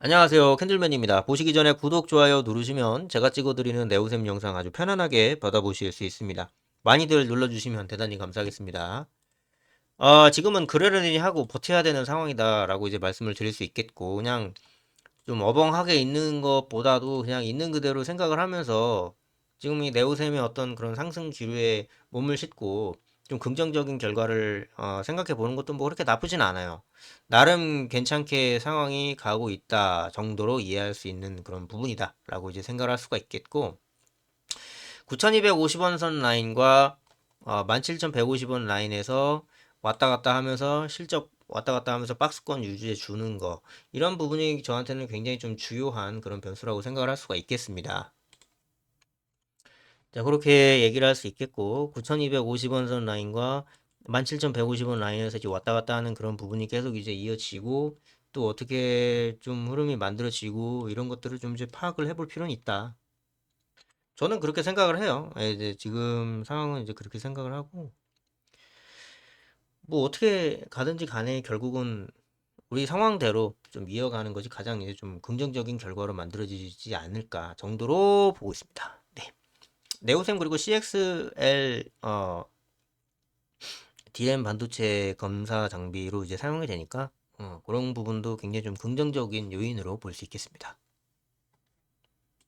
안녕하세요. 캔들맨입니다. 보시기 전에 구독, 좋아요 누르시면 제가 찍어드리는 네오셈 영상 아주 편안하게 받아보실 수 있습니다. 많이들 눌러주시면 대단히 감사하겠습니다. 아, 지금은 그러려니 하고 버텨야 되는 상황이다 라고 이제 말씀을 드릴 수 있겠고, 그냥 좀 어벙하게 있는 것보다도 그냥 있는 그대로 생각을 하면서 지금 이 네오셈의 어떤 그런 상승 기류에 몸을 싣고 좀 긍정적인 결과를 어, 생각해 보는 것도 뭐 그렇게 나쁘진 않아요. 나름 괜찮게 상황이 가고 있다 정도로 이해할 수 있는 그런 부분이다라고 이제 생각을 할 수가 있겠고 9,250원 선 라인과 어, 17,150원 라인에서 왔다 갔다 하면서 실적 왔다 갔다 하면서 박스권 유지해 주는 거 이런 부분이 저한테는 굉장히 좀 주요한 그런 변수라고 생각을 할 수가 있겠습니다. 자, 그렇게 얘기를 할 수 있겠고, 9,250원 선 라인과 17,150원 라인에서 이제 왔다 갔다 하는 그런 부분이 계속 이제 이어지고, 또 어떻게 좀 흐름이 만들어지고, 이런 것들을 좀 이제 파악을 해볼 필요는 있다. 저는 그렇게 생각을 해요. 예, 이제 지금 상황은 이제 그렇게 생각을 하고, 뭐 어떻게 가든지 간에 결국은 우리 상황대로 좀 이어가는 것이 가장 이제 좀 긍정적인 결과로 만들어지지 않을까 정도로 보고 있습니다. 네. 네오셈 그리고 CXL 어 DM 반도체 검사 장비로 이제 사용이 되니까 어, 그런 부분도 굉장히 좀 긍정적인 요인으로 볼 수 있겠습니다.